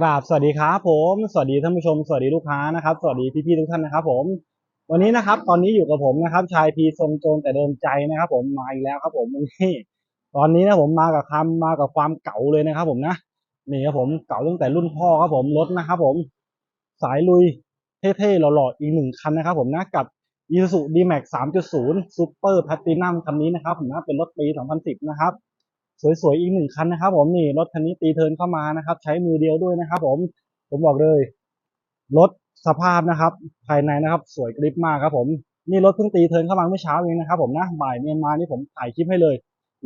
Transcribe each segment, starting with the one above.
กราบสวัสดีครับผม สวัสดีท่านผู้ชม สวัสดีลูกค้านะครับ สวัสดีพี่ๆทุกท่านนะครับ ผม วันนี้นะครับ ตอนนี้อยู่กับผมนะครับ ชายพีทรงโจรแต่เดิมใจนะครับ ผมมาอีกแล้วครับ ผมวันนี้ตอนนี้นะผมมากับคำมากับความเก่าเลยนะครับ ผมนะนี่ครับผมเก่าตั้งแต่รุ่นพ่อครับผมรถนะครับ ผม สายลุยเท่ๆหล่อๆอีกหนึ่งคันนะครับ ผมนะกับ Isuzu D-Max 3.0 Super Platinum คันนี้นะครับ ผมนะเป็นรถปี 2010 นะครับ สวยๆอีกหนึ่งคันนะครับผมนี่รถคันนี้ตีเทินเข้ามานะครับ ใช้มือเดียวด้วยนะครับผมผมบอกเลยรถสภาพนะครับ ภายในนะครับ สวยกริบมากครับผมนี่รถเพิ่งตีเทินเข้ามาเมื่อเช้าเองนะครับ ผมนะบ่ายเมียนมานี่ผมถ่ายคลิปให้เลย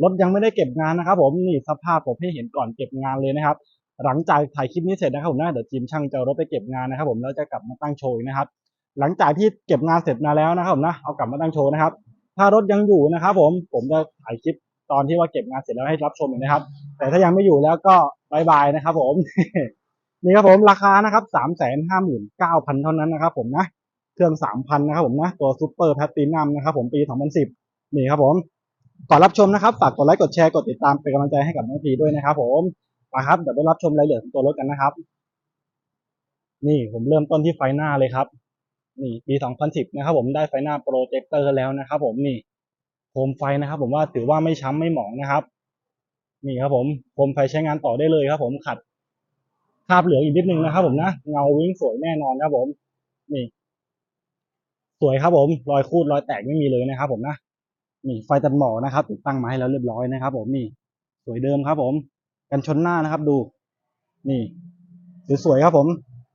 รถยังไม่ได้เก็บงานนะครับผมนี่สภาพผมให้เห็นก่อนเก็บงานเลยนะครับ หลังจากถ่ายคลิปนี้เสร็จนะครับผมนะเดี๋ยวทีมช่างจะรถไปเก็บงานนะครับ ผมแล้วจะกลับมาตั้งโชว์นะครับ หลังจากที่เก็บงานเสร็จมาแล้วนะครับผมนะเอากลับมาตั้งโชว์นะครับ ถ้ารถยังอยู่นะครับ ผมผมจะถ่ายคลิป ตอนที่ว่าเก็บงานเสร็จแล้วให้รับชมนะครับ แต่ถ้ายังไม่อยู่แล้วก็บายบายนะครับ ผม นี่ครับผมราคานะครับสามแสนห้าหมื่นเก้าพันเท่านั้นนะครับ ผมนะเครื่องสามพันนะครับผมนะตัวซูเปอร์แพตตินัมนะครับ ผมปีสองพันสิบนี่ครับผมก่อนรับชมนะครับฝากกดไลค์กดแชร์กดติดตามเป็นกำลังใจให้กับน้องพีด้วยนะครับ ผมมาครับเดี๋ยวไปรับชมรายละเอียดของตัวรถกันนะครับ นี่ผมเริ่มต้นที่ไฟหน้าเลยครับ นี่ปี 2010 นะครับผมได้ไฟหน้าโปรเจคเตอร์แล้วนะครับผมนี่ คมไฟนะครับ ผมว่าถือว่าไม่ช้ำไม่หมองนะครับ นี่ครับผมโคมไฟใช้งานต่อได้เลยครับ ผมขัดคาบเหลืองอีกนิดนึงนะครับ ผมนะเงาวิ่งสวยแน่นอนครับผม นี่ สวยครับ ผมรอยคูดรอยแตกไม่มีเลยนะครับ ผมนะนี่ไฟตัดหมอกนะครับติดตั้งมาให้แล้วเรียบร้อยนะครับ ผมนี่ สวยเดิมครับ ผม กันชนหน้านะครับ ดู นี่สวยๆครับ ผม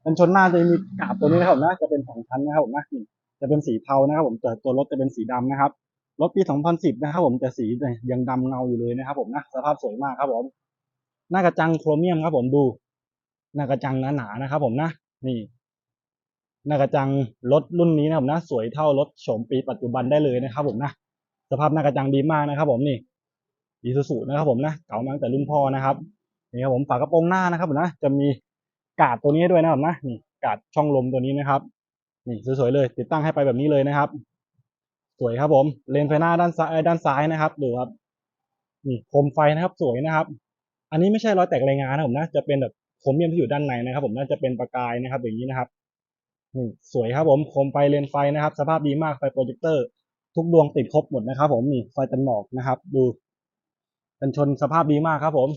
กันชนหน้าจะมีกาบตัวนี้นะครับผมนะจะเป็นสองชั้นนะครับผมนะนี่จะเป็นสีเทานะครับ ผมแต่ตัวรถจะเป็นสีดำนะครับ รถปี 2010 นะครับผมแต่สียังดำเงาอยู่เลยนะครับผมนะสภาพสวยมากครับผม หน้ากระจังโครเมียมครับผมดู หน้ากระจังหนาๆนะครับผมนะ นี่ หน้ากระจังรถรุ่นนี้นะครับนะ สวยเท่ารถโฉมปีปัจจุบันได้เลยนะครับผมนะสภาพหน้ากระจังดีมากนะครับ ผมนี่อีซูซูนะครับผมนะเก่ามาตั้งแต่รุ่นพ่อนะครับนี่ครับผมฝากระโปรงหน้านะครับผมนะจะมีกาดตัวนี้ด้วยนะครับนะนี่กาดช่องลมตัวนี้นะครับ นี่สวยๆเลย ติดตั้งให้ไปแบบนี้เลยนะครับ สวยครับผม เลนไฟหน้าด้านซ้ายด้านซ้ายนะครับ ดูครับนี่โคมไฟนะครับสวยนะครับ อันนี้ไม่ใช่รอยแตกรายงานนะผมนะ จะเป็นแบบโครเมียมที่อยู่ด้านในนะครับ ผมน่าจะเป็นประกายนะครับ อย่างนี้นะครับนี่สวยครับผมโคมไฟเลนไฟนะครับ สภาพดีมากไฟโปรเจคเตอร์ ทุกดวงติดครบหมดนะครับ ผมนี่ไฟตันหมอกนะครับ ดูกันชนสภาพดีมากครับ ผม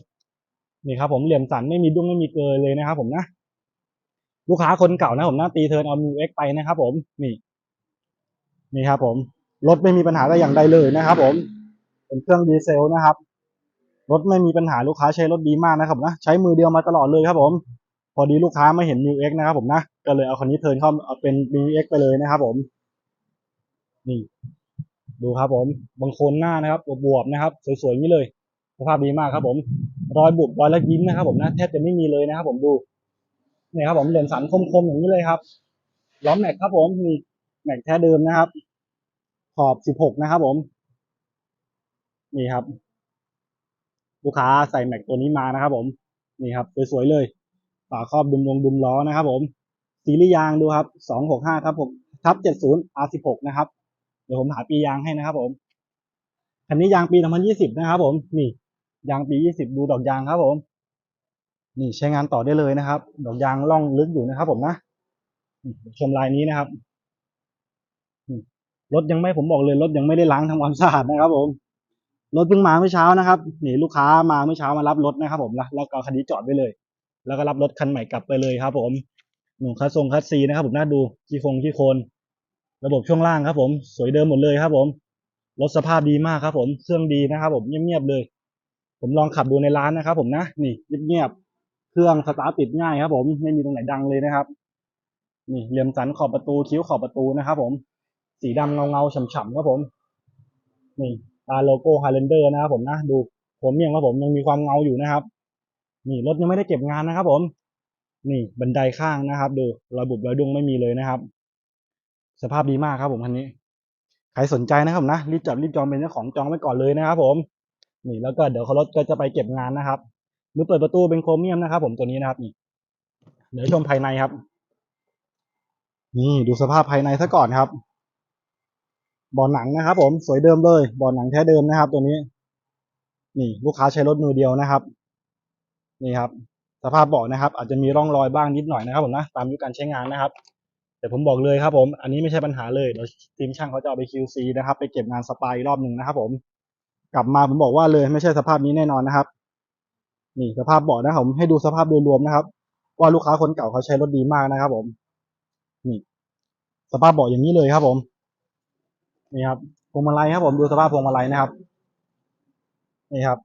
นี่ครับ ผมเหลี่ยมสันไม่มีดุ้งไม่มีเกยเลยนะครับ ผมนะลูกค้าคนเก่านะผมนะตีเทิร์นเอามิวเอ็กไปนะครับ ผมนี่นี่ครับผม รถไม่มีปัญหาแต่อย่างใดเลยนะครับ ผม เป็นเครื่องดีเซลนะครับ รถไม่มีปัญหาลูกค้าใช้รถดีมากนะครับนะ ใช้มือเดียวมาตลอดเลยครับ ผม พอดีลูกค้าไม่เห็นมิวเอ็กนะครับ ผมนะ ก็เลยเอาคันนี้เทิร์นเข้าเป็นมิวเอ็กไปเลยนะครับ ผม นี่ ดูครับ ผม บางโคนหน้านะครับบวบๆนะครับ สวยๆอย่างนี้เลย สภาพดีมากครับ ผม รอยบุบรอยละยิ้มนะครับ ผมนะ แทบจะไม่มีเลยนะครับ ผมดูนี่ครับ ผมเหลี่ยมสันคมๆอย่างนี้เลยครับ ล้อมแม็กครับ ผมมีแม็กแท้เดิมนะครับ ขอบ16นะครับผม นี่ครับ ลูกค้าใส่แม็กตัวนี้มานะครับ ผม นี่ครับสวยๆเลยฝาครอบดุมลงดุมล้อนะครับ ผมสีรียางดูครับ265ทับ6ทับ70 R16 นะครับ เดี๋ยวผมหาปียางให้นะครับ ผมคันนี้ยางปี2020นะครับ ผม นี่ ยางปี20ดูดอกยางครับ ผม นี่ใช้งานต่อได้เลยนะครับ ดอกยางล่องลึกอยู่นะครับ ผมนะชมลายนี้นะครับ รถยังไม่ผมบอกเลยรถยังไม่ได้ล้างทำความสะอาดนะครับ ผมรถเพิ่งมาเมื่อเช้านะครับนี่ลูกค้ามาเมื่อเช้ามารับรถนะครับ ผมแล้วก็คันนี้จอดไว้เลย แล้วก็รับรถคันใหม่กลับไปเลยครับ ผมหนุ่มคัสทรงคัสซีนะครับ ผมน่าดูขี้ฟงขี้โคนระบบช่วงล่างครับ ผมสวยเดิมหมดเลยครับ ผมรถสภาพดีมากครับ ผมเครื่องดีนะครับ ผมเงียบๆเลย ผมลองขับดูในร้านนะครับ ผมนะนี่เงียบๆเครื่องสตาร์ทติดง่ายครับ ผมไม่มีตรงไหนดังเลยนะครับ นี่เหลี่ยมสันขอบประตูคิ้วขอบประตูนะครับ ผม สีดำเงาเงาฉ่ำๆครับผม นี่ตาโลโก้ไฮแลนเดอร์นะครับผมนะ ดูผมยังครับผมยังมีความเงาอยู่นะครับ นี่รถยังไม่ได้เก็บงานนะครับผม นี่บันไดข้างนะครับ ดูรอยบุบรอยดุ้งไม่มีเลยนะครับ สภาพดีมากครับผมคันนี้ใครสนใจนะครับผมนะรีบจับรีบจองเป็นเจ้าของจองไว้ก่อนเลยนะครับผม นี่แล้วก็เดี๋ยวเขารถก็จะไปเก็บงานนะครับหรือเปิดประตูเป็นโครเมียมนะครับ ผมตัวนี้นะครับนี่เดี๋ยวชมภายในครับ นี่ดูสภาพภายในซะก่อนครับ บาะหนังนะครับ ผมสวยเดิมเลยเบาะหนังแท้เดิมนะครับ ตัวนี้ นี่ลูกค้าใช้รถมือเดียวนะครับ นี่ครับสสภาพเบาะนะครับ อาจจะมีร่องรอยบ้างนิดหน่อยนะครับ ผมนะตามยุคการใช้งานนะครับ แต่ผมบอกเลยครับผม อันนี้ไม่ใช่ปัญหาเลยเดี๋ยวทีมช่างเขาจะเอาไป QC นะครับ ไปเก็บงานสปายรอบหนึ่งนะครับ ผม กลับมาผมบอกว่าเลยไม่ใช่สภาพนี้แน่นอนนะครับ นี่สภาพเบาะนะครับผมให้ดูสภาพโดยรวมนะครับ ว่าลูกค้าคนเก่าเขาใช้รถดีมากนะครับ ผม นี่ สภาพเบาะอย่างนี้เลยครับผม นี่ครับพวงมาลัยครับผมดูสภาพพวงมาลัยนะครับ นี่ครับ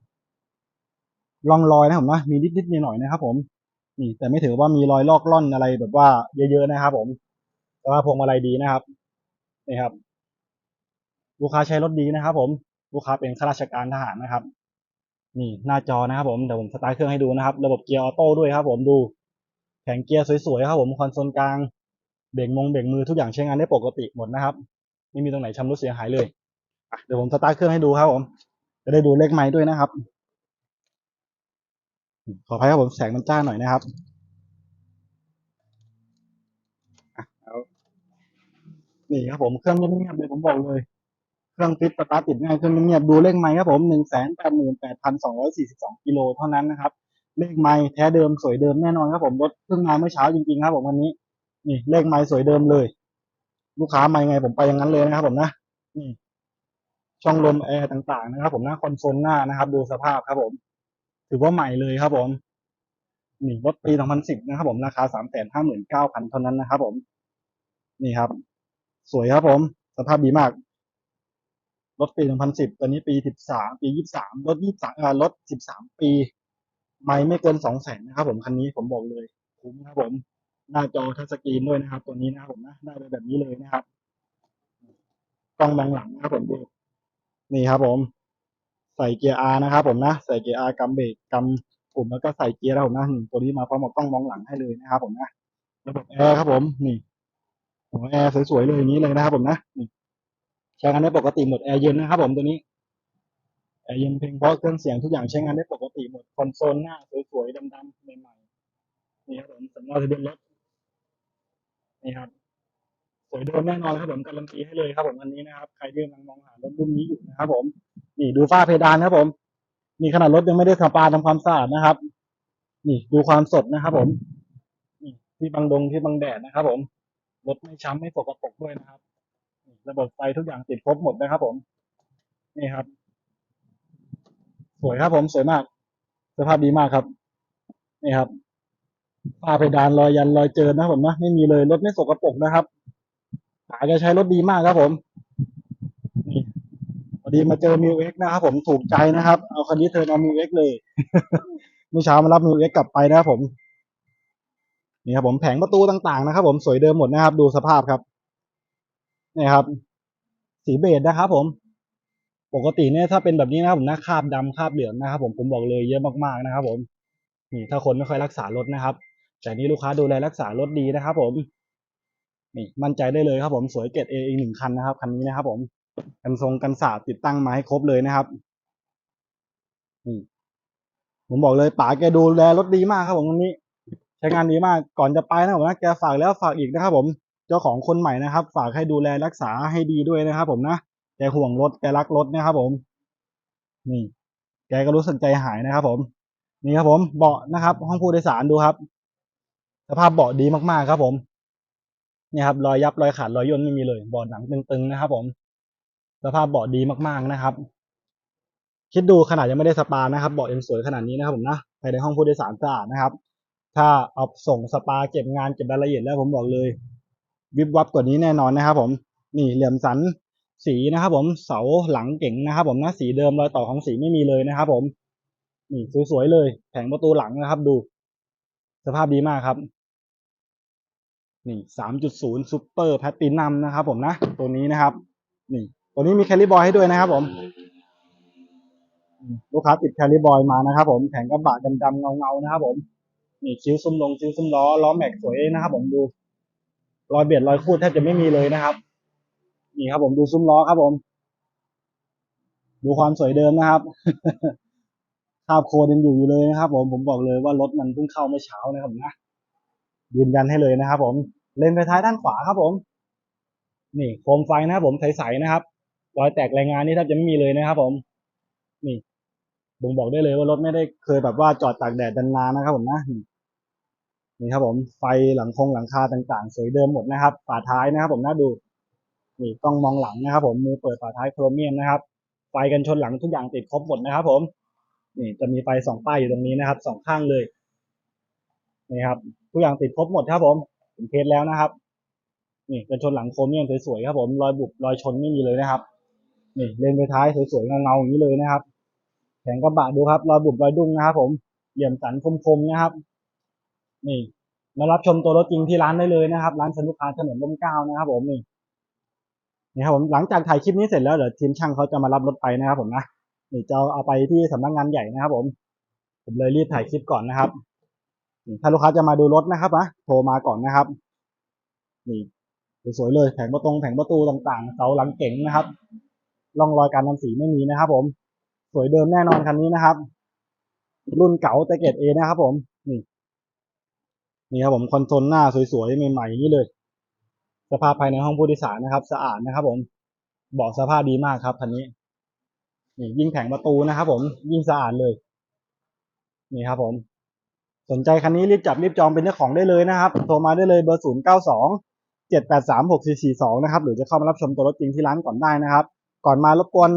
ร่องรอยนะผมนะมีนิดๆหน่อยๆนะครับ ผม นี่แต่ไม่ถือว่ามีรอยลอกล่อนอะไรแบบว่าเยอะๆนะครับ ผมแต่ว่าพพวงมาลัยดีนะครับ นี่ครับ ลูกค้าใช้รถดีนะครับ ผมลูกค้าเป็นข้าราชการทหารนะครับ นี่หน้าจอนะครับ ผมเดี๋ยวผมสตาร์ทเครื่องให้ดูนะครับ ระบบเกียร์ออโต้ด้วยครับ ผมดูแผงเกียร์สวยๆครับ ผมคอนโซลกลางเบรกมงเบรกมือทุกอย่างใช้งานได้ปกติหมดนะครับ ไม่มีตรงไหนชำรุดเสียหายเลยอะเดี๋ยวผมสตาร์ทเครื่องให้ดูครับผม จะได้ดูเลขไม้ด้วยนะครับ ขออภัยครับผมแสงมันจ้าหน่อยนะครับอะเอานี่ครับผมเครื่องเงียบๆเลยผมบอกเลย เครื่องติดสตาร์ทติดง่ายเครื่องเงียบๆดูเลขไม้ครับผมหนึ่งแสนแปดหมื่นแปดพันสองร้อยสี่สิบสองกิโลเท่านั้นนะครับ เลขไม้แท้เดิมสวยเดิมแน่นอนครับผมรถเพิ่งมาเมื่อเช้าจริงๆครับผมวันนี้ นี่เลขไม้สวยเดิมเลย ลูกค้ามายังไงผมไปอย่างนั้นเลยนะครับ ผมนะนี่ช่องลมแอร์ต่างๆนะครับ ผมนะคอนโซลหน้านะครับ ดูสภาพครับ ผม ถือว่าใหม่เลยครับ ผมนี่รถปี 2010 นะครับ ผมราคา 359,000 เท่านั้นนะครับ ผม นี่ครับ สวยครับ ผม สภาพดีมาก รถปี 2010 ตอนนี้ปี 13 ปี 23 รถ 23อ่อรถ 13 ปี ไม่ไม่เกิน 200,000 นะครับ ผม คันนี้ผมบอกเลย คุ้มครับผม หน้าจอทัชสกรีนด้วยนะครับ ตัวนี้นะครับผมนะได้ไปแบบนี้เลยนะครับกล้องมองหลังนะครับผมดูนี่ครับผม ใส่เกียร์ R นะครับผมนะใส่เกียร์ R กำเบรกกำปุ่มแล้วก็ใส่เกียร์แล้วผมนะตัวนี้มาพร้อมกับกล้องมองหลังให้เลยนะครับผมนะระบบแอร์ครับผมนี่หัวแอร์สวยๆเลยอย่างนี้เลยนะครับผมนะนี่ใช้งานได้ปกติหมดแอร์เย็นนะครับผมตัวนี้แอร์เย็นเพลงเพราะเครื่องเสียงทุกอย่างใช้งานได้ปกติหมดคอนโซลหน้าสวยๆดำๆใหม่ๆนี่ครับผมสำเนาทะเบียนรถ นี่ครับสวยเดิมแน่นอนครับผมการันตีให้เลยครับผมอันนี้นะครับใครที่กำลังมองหารถรุ่นนี้อยู่นะครับผมนี่ดูฝ้าเพดานครับผมนี่ขนาดรถยังไม่ได้สปาทำความสะอาดนะครับ นี่ดูความสดนะครับ ผมนี่ที่บังดงที่บังแดดนะครับ ผมรถไม่ช้ำไม่สกปรกด้วยนะครับระบบไฟทุกอย่างติดครบหมดนะครับ ผมนี่ครับ สวยครับผมสวยมาก สภาพดีมากครับนี่ครับ ฝ้าเพดานรอยยันรอยเจินนะผมนะไม่มีเลยรถไม่สกปรกนะครับอาจะใช้รถดีมากครับผมนี่พอดีมาเจอมิวเอ็กนะครับผมถูกใจนะครับ เอาคันนี้เทิร์นเอามิวเอ็กเลยเมื่อเช้ามารับมิวเอ็กกลับไปนะครับผมนี่ครับผมแผงประตูต่างๆนะครับ ผมสวยเดิมหมดนะครับ ดูสภาพครับนี่ครับ สีเบจนะครับ ผมปกติเนี่ยถ้าเป็นแบบนี้นะครับผมนะคราบดำคราบเหลืองนะครับ ผมผมบอกเลยเยอะมากๆนะครับ ผมนี่ถ้าคนไม่ค่อยรักษารถนะครับ แต่นี่ลูกค้าดูแลรักษารถดีนะครับ ผมนี่มั่นใจได้เลยครับ ผมสวยเกรดเออีกหนึ่งคันนะครับคันนี้นะครับ ผมกันทรงกันสาดติดตั้งมาให้ครบเลยนะครับนี่ผมบอกเลยป๋าแกดูแลรถดีมากครับ ผมคันนี้ ใช้งานดีมากก่อนจะไปนะผมนะแกฝากแล้วฝากอีกนะครับ ผมเจ้าของคนใหม่นะครับ ฝากให้ดูแลรักษาให้ดีด้วยนะครับ ผมนะแกห่วงรถแกรักรถนะครับ ผม นี่ แกก็รู้สึกใจหายนะครับ ผม นี่ครับผมเบาะนะครับ ห้องผู้โดยสารดูครับ สภาพเบาะดีมากๆครับผมเนี่ยครับรอยยับรอยขาดรอยย่นไม่มีเลยเบาะหนังตึงๆนะครับ ผมสภาพเบาะดีมากๆนะครับ คิดดูขนาดยังไม่ได้สปานะครับเบาะยังสวยขนาดนี้นะครับผมนะภายในห้องผู้โดยสารสะอาดนะครับ ถ้าเอาส่งสปาเก็บงานเก็บรายละเอียดแล้วผมบอกเลย วิบวับกว่านี้แน่นอนนะครับ ผมนี่เหลี่ยมสันสีนะครับ ผมเสาหลังเก่งนะครับ ผมนะสีเดิมรอยต่อของสีไม่มีเลยนะครับ ผมนี่สวยๆเลยแผงประตูหลังนะครับ ดู สภาพดีมากครับ นี่สามจุดศูนย์ซูเปอร์แพตตินัมนะครับผมนะ ตัวนี้นะครับ นี่ ตัวนี้มีแคลิบอยให้ด้วยนะครับผมลูกค้าติดแคลิบอยมานะครับผมแผงกระบะดำๆเงาๆนะครับผมนี่คิ้วซุ้มลงคิ้วซุ้มล้อล้อแม็กสวยนะครับผมดูรอยเบียดรอยคูดแทบจะไม่มีเลยนะครับ นี่ครับผมดูซุ้มล้อครับผม ดูความสวยเดิมนะครับคาบโคดยังอยู่อยู่เลยนะครับ ผมผมบอกเลยว่ารถมันเพิ่งเข้าเมื่อเช้านะครับผมนะยืนยันให้เลยนะครับผม เลนไฟท้ายด้านขวาครับผม นี่โคมไฟนะครับผมใสๆนะครับรอยแตกรายงานนี่แทบจะไม่มีเลยนะครับ ผม นี่บ่งบอกได้เลยว่ารถไม่ได้เคยแบบว่าจอดตากแดดนานนะครับ ผมนะนี่ครับผมไฟหลังคงหลังคาต่างๆ สวยเดิมหมดนะครับฝาท้ายนะครับ ผมน่าดู นี่กล้องมองหลังนะครับ ผมมือเปิดฝาท้ายโครเมียมนะครับ ไฟกันชนหลังทุกอย่างติดครบหมดนะครับ ผม นี่จะมีไฟสองป้ายอยู่ตรงนี้นะครับสองข้างเลยนี่ครับทุกอย่างติดครบหมดครับผม ผมเทสแล้วนะครับ นี่กันชนหลังโครเมียมสวยๆครับผมรอยบุบรอยชนไม่มีเลยนะครับ นี่เลนไปท้ายสวยๆเงาๆอย่างนี้เลยนะครับแผงกระบะดูครับรอยบุบรอยดุ้งนะครับ ผมเหยี่ยมสันคมๆนะครับ นี่มารับชมตัวรถจริงที่ร้านได้เลยนะครับ ร้านสนุกคาถนนร่มเก้านะครับ ผมนี่นี่ครับผมหลังจากถ่ายคลิปนี้เสร็จแล้วเดี๋ยวทีมช่างเขาจะมารับรถไปนะครับ ผมนะนี่จะเอาไปที่สำนักงานใหญ่นะครับ ผม ผมเลยรีบถ่ายคลิปก่อนนะครับ ถ้าลูกค้าจะมาดูรถนะครับนะโทรมาก่อนนะครับ นี่สวยๆเลยแผงประตูแผงประตูต่างๆเสาหลังเก๋งนะครับร่องรอยการทำสีไม่มีนะครับ ผม สวยเดิมแน่นอนคันนี้นะครับ รุ่นเก๋าแต่เกรดเอนะครับผมนี่นี่ครับผมคอนโซลหน้าสวยๆใหม่ๆอย่างนี้เลย สภาพภายในห้องผู้โดยสารนะครับ สะอาดนะครับ ผมบาะสภาพดีมากครับคันนี้นี่ยิ่งแผงประตูนะครับ ผมยิ่งสะอาดเลย นี่ครับผม สนใจคันนี้รีบจับรีบจองเป็นเจ้าของได้เลยนะครับ โทรมาได้เลยเบอร์ศูนย์เก้าสองเจ็ดแปดสามหกสี่สี่สองนะครับ หรือจะเข้ามารับชมตัวรถจริงที่ร้านก่อนได้นะครับ ก่อนมารบกวน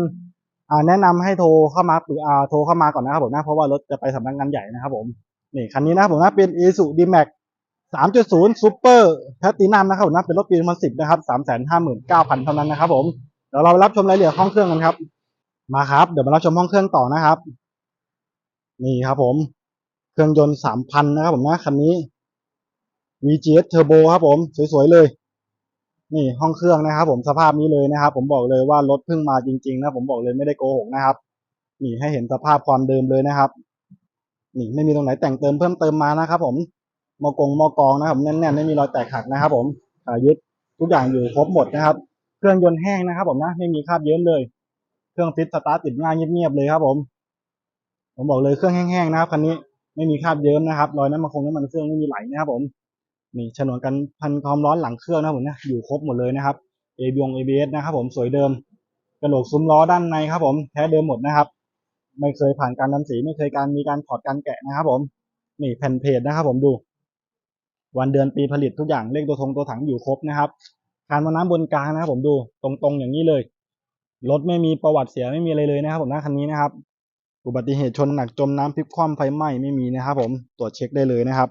แนะนำให้โทรเข้ามาหรืออ่าโทรเข้ามาก่อนนะครับผมนะเพราะว่ารถจะไปสำนักงานใหญ่นะครับผมนี่คันนี้นะครับผมนะเป็น i s u d m a x 3.0 Super Platinum นะครับผมนะเป็นรถปี 2010 นะครับ 359,000 เท่านั้นนะครับผมเดี๋ยวเรารับชมรายละเอียดห้องเครื่องกันครับ มาครับ เดี๋ยวมารับชมห้องเครื่องต่อนะครับ นี่ครับผม รื่องยนต์3,000นะครับผมนะคันนี้ VGS Turbo ครับผมสวยๆเลย นี่ห้องเครื่องนะครับ ผมสภาพนี้เลยนะครับ ผมบอกเลยว่ารถเพิ่งมาจริงๆนะผมบอกเลยไม่ได้โกหกนะครับ นี่ให้เห็นสภาพความเดิมเลยนะครับ นี่ไม่มีตรงไหนแต่งเติมเพิ่มเติมมานะครับ ผมมอกงมอกองนะครับแน่นๆไม่มีรอยแตกหักนะครับ ผมขายึดทุกอย่างอยู่ครบหมดนะครับ เครื่องยนต์แห้งนะครับ ผมนะไม่มีคราบเยิ้มเลย เครื่องฟิตสตาร์ทติดง่ายเงียบๆเลยครับ ผม ผมบอกเลยเครื่องแห้งๆนะครับคันนี้ ไม่มีคราบเยิ้มนะครับ รอยน้ำมันคงน้ำมันเครื่องไม่มีไหลนะครับผมนี่ฉนวนกันพันความร้อนหลังเครื่องนะครับผมนะอยู่ครบหมดเลยนะครับ a b ง ABS นะครับผมสวยเดิมกระโหลกซุ้มล้อด้านในครับผมแท้เดิมหมดนะครับ ไม่เคยผ่านการทำสี ไม่เคยการมีการถอดการแกะนะครับผมนี่แผ่นเพจนะครับผมดู วันเดือนปีผลิตทุกอย่างเลขตัวทงตัวถังอยู่ครบนะครับคานมาน้ำบนกลางนะครับผมดูตรงๆอย่างนี้เลยรถไม่มีประวัติเสียไม่มีอะไรเลยนะครับผมนะคันนี้นะครับ อุบัติเหตุชนหนักจมน้ำพลิกคว่ำไฟไหม้ไม่มีนะครับผมตรวจเช็คได้เลยนะครับ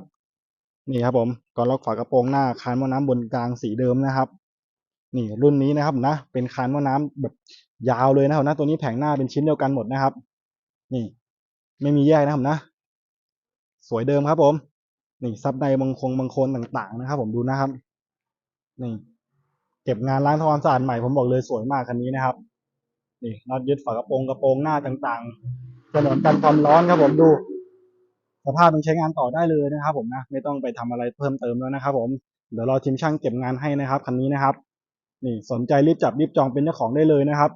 นี่ครับผมก่อนล็อกฝากระโปรงหน้าคานหม้อน้ำบนกลางสีเดิมนะครับ นี่รุ่นนี้นะครับนะ เป็นคานหม้อน้ำแบบยาวเลยนะครับนะตัวนี้แผงหน้าเป็นชิ้นเดียวกันหมดนะครับ นี่ ไม่มีแยกนะครับนะ สวยเดิมครับผม นี่ซับในบางคงบางโคนต่างๆนะครับ ผมดูนะครับ นี่เก็บงานล้างทำความสะอาดใหม่ผมบอกเลยสวยมากคันนี้นะครับ นี่น็อตยึดฝากระโปรงกระโปรงหน้าต่างๆ ถนนกันความร้อนครับผมดู สภาพมันใช้งานต่อได้เลยนะครับ ผมนะไม่ต้องไปทำอะไรเพิ่มเติมแล้วนะครับ ผมเดี๋ยวรอทีมช่างเก็บงานให้นะครับคันนี้นะครับ นี่สนใจรีบจับรีบจองเป็นเจ้าของได้เลยนะครับ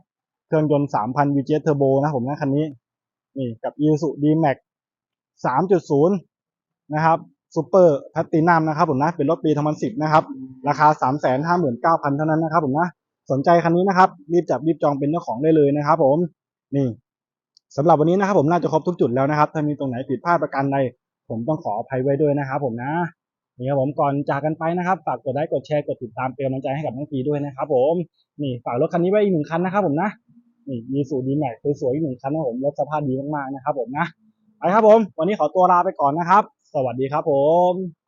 เครื่องยนต์3,000 VGS Turbo นะผมนะคันนี้ นี่กับ Isuzu D-Max 3.0 นะครับซูเปอร์แพตตินัมนะครับผมนะเป็นรถปี 2010 นะครับ ราคา 359,000 เท่านั้นนะครับผมนะ สนใจคันนี้นะครับ รีบจับรีบจองเป็นเจ้าของได้เลยนะครับผม นี่ สำหรับวันนี้นะครับผมน่าจะครบทุกจุดแล้วนะครับ ถ้ามีตรงไหนผิดพลาดประการใดผมต้องขออภัยไว้ด้วยนะครับผมนะนี่ครับผมก่อนจากกันไปนะครับฝากกดไลค์กดแชร์กดติดตามเป็นกำลังใจให้กับน้องปีด้วยนะครับผมนี่ฝากรถคันนี้ไว้อีกหนึ่งคันนะครับผมนะนี่มีสูตรดีแม็กสวยๆอีกหนึ่งคันนะผมรถสภาพดีมากๆนะครับผมนะไปครับผม วันนี้ขอตัวลาไปก่อนนะครับ สวัสดีครับผม